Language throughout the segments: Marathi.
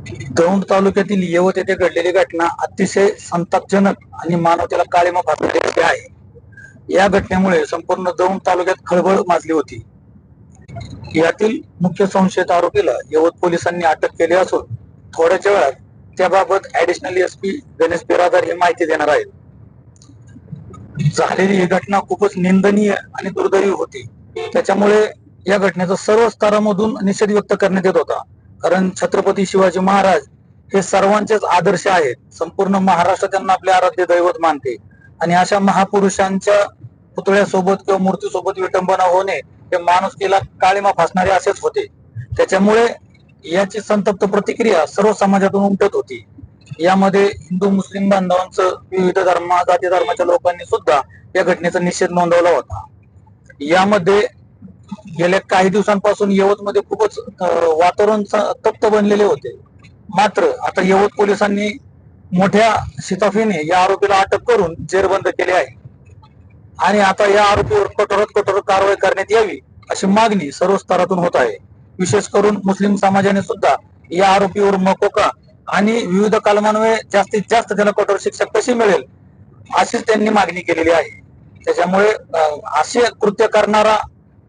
दौंड तालुक्यातील येवत येथे घडलेली घटना अतिशय संतापजनक आणि मानवतेला काळीमा फासणारी आहे. या घटनेमुळे संपूर्ण दौंड तालुक्यात खळबळ माजली होती. यातील मुख्य संशयित आरोपीला यवत पोलिसांनी अटक केली असून थोड्याच्या वेळात त्याबाबत ऍडिशनल एसपी गणेश बिरादार हे माहिती देणार आहेत. झालेली ही घटना खूपच निंदनीय आणि दुर्दैवी होती. त्याच्यामुळे या घटनेचा सर्व स्तरामधून निषेध व्यक्त करण्यात येत होता. कारण छत्रपती शिवाजी महाराज हे सर्वांचेच आदर्श आहेत. संपूर्ण महाराष्ट्र त्यांना आपले आराध्य दैवत मानते. आणि अशा महापुरुषांच्या पुतळ्यासोबत किंवा मूर्तीसोबत विटंबना होणे हे माणुसकीला काळीमा फासणारे असेच होते. त्याच्यामुळे याची संतप्त प्रतिक्रिया सर्व समाजातून उमटत होती. यामध्ये हिंदू मुस्लिम बांधवांचं विविध धर्म जाती धर्माच्या लोकांनी सुद्धा या घटनेचा निषेध नोंदवला होता. यामध्ये गेल्या काही दिवसांपासून यवत मध्ये खूपच वातावरण तप्त बनलेले होते. मात्र आता यवत पोलिसांनी मोठ्या शिताफीने या आरोपीला अटक करून जेरबंद केले आहे. आणि आता या आरोपीवर कठोरात कठोर कारवाई करण्यात यावी अशी मागणी सर्व स्तरातून होत आहे. विशेष करून मुस्लिम समाजाने सुद्धा या आरोपीवर मकोका आणि विविध कलमांमुळे जास्तीत जास्त त्याला कठोर शिक्षा कशी मिळेल अशीच त्यांनी मागणी केलेली आहे. त्याच्यामुळे असे कृत्य करणारा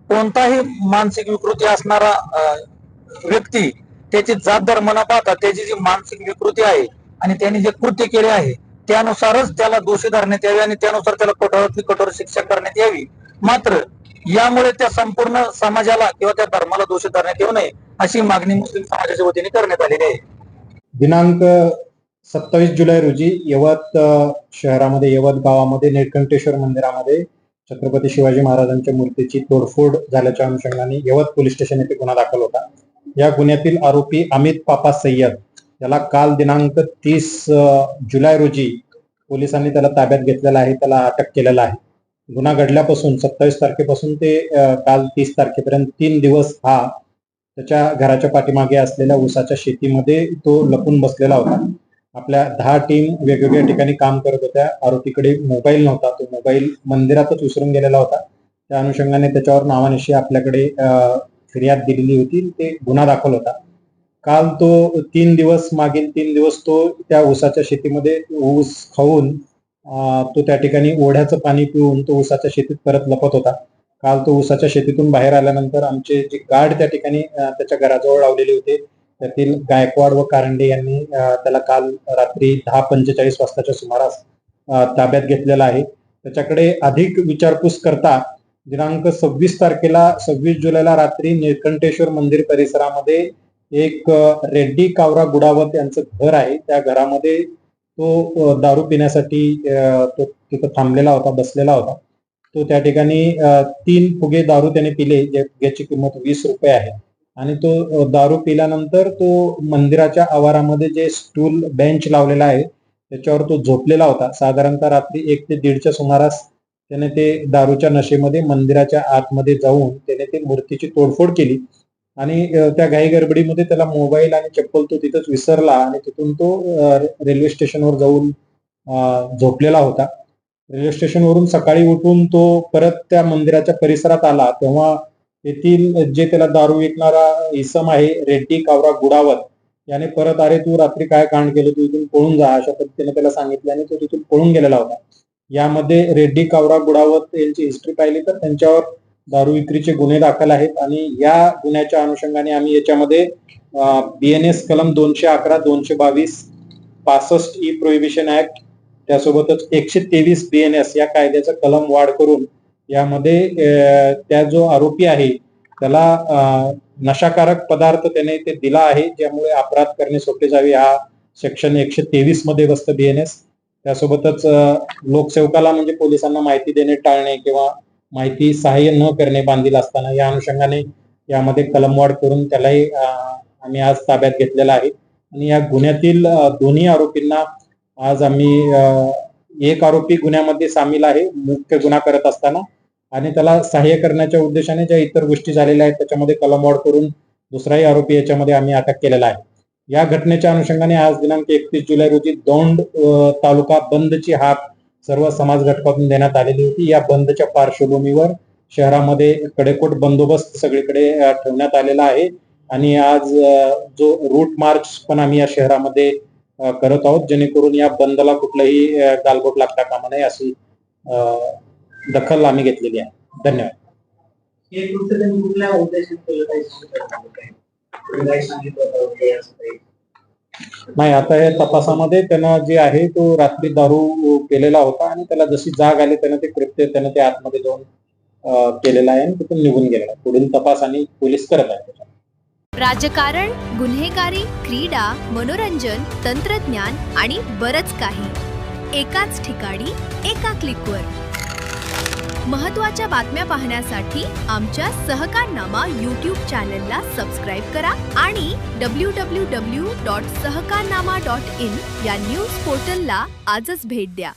कोणताही मानसिक विकृती असणारा व्यक्ती त्याची जात धर्म न पाहता त्याची जी मानसिक विकृती आहे आणि त्यांनी जे कृत्य केले आहे त्यानुसारच त्याला दोषी धरण्यात यावी आणि त्यानुसार त्याला कठोरातली कठोर शिक्षा करण्यात यावी. मात्र यामुळे त्या संपूर्ण समाजाला किंवा त्या धर्माला दोषी धरण्यात येऊ नये अशी मागणी मुस्लिम समाजाच्या वतीने करण्यात आलेली आहे. दिनांक सत्तावीस जुलै रोजी यवत शहरामध्ये यवत गावामध्ये निळकंठेश्वर मंदिरामध्ये छत्रपती शिवाजी महाराजांच्या मूर्तीची तोडफोड झाल्याच्या अनुषंगाने यवत पोलीस स्टेशन येथे गुन्हा दाखल होता. या गुन्ह्यातील आरोपी अमित पापा सय्यद. याला काल दिनांक तीस जुलै रोजी पोलिसांनी त्याला ताब्यात घेतलेला आहे त्याला अटक केलेला आहे. गुन्हा घडल्यापासून सत्तावीस तारखेपासून ते काल तीस तारखेपर्यंत तीन दिवस हा त्याच्या घराच्या पाठीमागे असलेल्या ऊसाच्या शेतीमध्ये तो लपून बसलेला होता. आपल्या दहा टीम वेगवेगळ्या ठिकाणी काम करत होत्या. आरोपीकडे मोबाईल नव्हता. तो मोबाईल मंदिरातच विसरून गेलेला होता. त्या अनुषंगाने त्याच्यावर नावानिशी आपल्याकडे फिर्याद दिलेली होती. ते गुन्हा दाखल होता. काल तो तीन दिवस मागील तीन दिवस तो त्या ऊसाच्या शेतीमध्ये ऊस खाऊन तो त्या ठिकाणी ओढ्याचं पाणी पिऊन तो ऊसाच्या शेतीत परत लपत होता. काल तो ऊसाच्या शेतीतून बाहेर आल्यानंतर आमचे जे गार्ड त्या ठिकाणी त्याच्या घराजवळ लावलेले होते. त्यातील गायकवाड व कारंडे यांनी त्याला काल रात्री दहा पंचेचाळीस वाजताच्या सुमारास ताब्यात घेतलेला आहे. त्याच्याकडे अधिक विचारपूस करता दिनांक सव्वीस तारखेला सव्वीस जुलैला रात्री निळकंठेश्वर मंदिर परिसरामध्ये एक रेड्डी कावरा गुडावत यांचं घर आहे. त्या घरामध्ये तो दारू पिण्यासाठी तो तिथं थांबलेला होता बसलेला होता. तो त्या ठिकाणी तीन फुगे दारू त्याने पिले जे- किंमत वीस रुपये आहे. आणि तो दारू पिल्यानंतर तो मंदिराच्या आवारामध्ये जे स्टूल बेंच लावलेला आहे त्याच्यावर तो झोपलेला होता. साधारणतः रात्री एक ते दीडच्या सुमारास त्याने ते दारूच्या नशेमध्ये मंदिराच्या आतमध्ये जाऊन त्याने ते मूर्तीची तोडफोड केली. आणि त्या घाई गडबडीमध्ये त्याला मोबाईल आणि चप्पल तो तिथंच विसरला आणि तिथून तो रेल्वे स्टेशनवर जाऊन झोपलेला होता. रेल्वे स्टेशनवरून सकाळी उठून तो परत त्या मंदिराच्या परिसरात आला. तेव्हा येथील जे त्याला दारू विकणारा इसम आहे रेड्डी कावरा गुडावत याने परत अरे तू रात्री काय कांड केलं? तू इथून पळून जा अशा पद्धतीने त्याला सांगितलं आणि तो तिथून पळून गेलेला होता. यामध्ये रेड्डी कावरा गुडावत यांची हिस्ट्री पाहिली तर त्यांच्यावर दारू विक्रीचे गुन्हे दाखल आहेत आणि या गुन्ह्याच्या अनुषंगाने आम्ही याच्यामध्ये बीएनएस कलम दोनशे अकरा दोनशे बावीस पासष्ट ई प्रोहिबिशन ऍक्ट त्यासोबतच एकशे तेवीस बीएनएस या कायद्याचा कलम वाढ करून यामध्ये त्या जो आरोपी आहे त्याला नशाकारक पदार्थ त्याने ते दिला आहे ज्यामुळे अपराध करणे सोपे जावे. हा सेक्शन एकशे तेवीसमध्ये बसतं बीएनएस त्यासोबतच लोकसेवकाला म्हणजे पोलिसांना माहिती देणे टाळणे किंवा माहिती सहाय्य न करणे बांधील असताना या अनुषंगाने यामध्ये कलमवाढ करून त्यालाही अ, आम्ही आज ताब्यात घेतलेला आहे. आणि या गुन्ह्यातील दोन्ही आरोपींना आज आम्ही एक आरोपी गुन्ह्यामध्ये सामील आहे मुख्य गुन्हा करत असताना. आणि त्याला सहाय्य करण्याच्या उद्देशाने ज्या इतर गोष्टी झालेल्या आहेत त्याच्यामध्ये कलमवाढ करून दुसराही आरोपी याच्यामध्ये आम्ही अटक केलेला आहे. या घटनेच्या अनुषंगाने आज दिनांक एकतीस जुलै रोजी दौंड तालुका बंदची हाक सर्व समाज घटकातून देण्यात आलेली होती. या बंदच्या पार्श्वभूमीवर शहरामध्ये कडेकोट बंदोबस्त सगळीकडे ठेवण्यात आलेला आहे. आणि आज जो रूट मार्च पण आम्ही या शहरामध्ये करत आहोत जेणेकरून या बंदला कुठलाही गालबोट लागता कामा नये अशी दखल आम्ही घेतलेली आहे धन्यवाद हे तुमचं त्यांनी कुठल्या उद्देशाने केलं काही सांगू शकता का काही? तुम्ही काही सांगितलं होतं वगैरे असं काही? नाही आता या तपासामध्ये त्यानं जे आहे तो रात्री दारू केलेला होता आणि त्याला जशी जाग आली त्यानं ते कृत्य त्यानं ते आतमध्ये जाऊन अ, केलेलं आहे आणि तिथून निघून गेलेला आहे पुढील तपास आणि पोलीस करत आहेत त्याचा. राजकारण गुन्हेगारी क्रीडा मनोरंजन तंत्रज्ञान आणि बरच काही एकाच ठिकाणी एका क्लिकवर महत्त्वाच्या बातम्या पाहण्यासाठी आमच्या सहकारनामा यूट्यूब चॅनलला सबस्क्राईब करा आणि W W W dot Sahakarnama dot in या न्यूज पोर्टलला आजच भेट द्या.